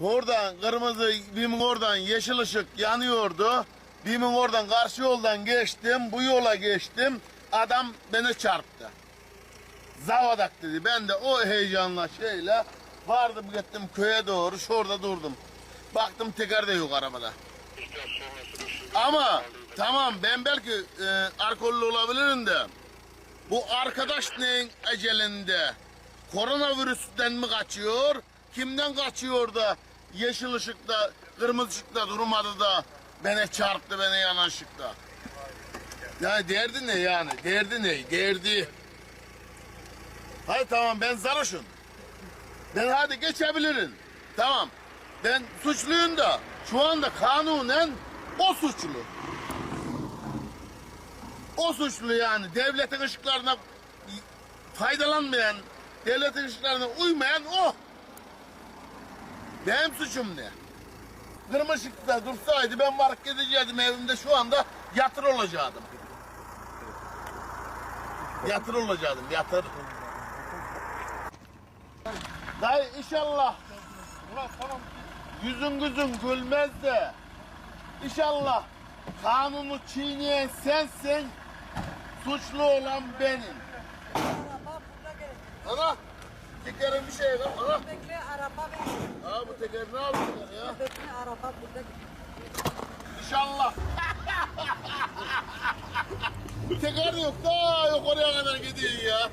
Oradan kırmızı, bimin oradan yeşil ışık yanıyordu. Bimin oradan karşı yoldan geçtim, bu yola geçtim. Adam beni çarptı. Zavadak dedi. Ben de o heyecanla şeyle vardım gittim köye doğru. Şurada durdum. Baktım teker de yok arabada. Ama tamam ben belki e, alkollü olabilirim de bu arkadaş neyin ecelinde? Koronavirüsten mi kaçıyor? Kimden kaçıyor da yeşil ışıkta, kırmızı ışıkta durmadı da beni çarptı beni yanan ışıkta? Yani derdi ne yani? Derdi ne? Derdi. Hayır tamam ben sarhoşum. Ben hadi geçebilirim. Tamam. Ben suçluyum da şu anda kanunen o suçlu. O suçlu yani devletin ışıklarına faydalanmayan, devletin ışıklarına uymayan o. Benim suçum ne? Kırmızı ışıkta dursaydı ben varıp gidecektim evimde şu anda yatır olacaktım. Yatır olacaktım, yatır. Dayı inşallah. Ulan tamam. Yüzün gözün gülmez de. İnşallah kanunu çiğneyen sensin. Suçlu olan benim. Ana. Tekerin bir şey var. Ana. Bekle araba bekle. Aa bu teker ne yapıyorlar ya? Araba burada. İnşallah. teker yok da yok oraya kadar gidiyor ya.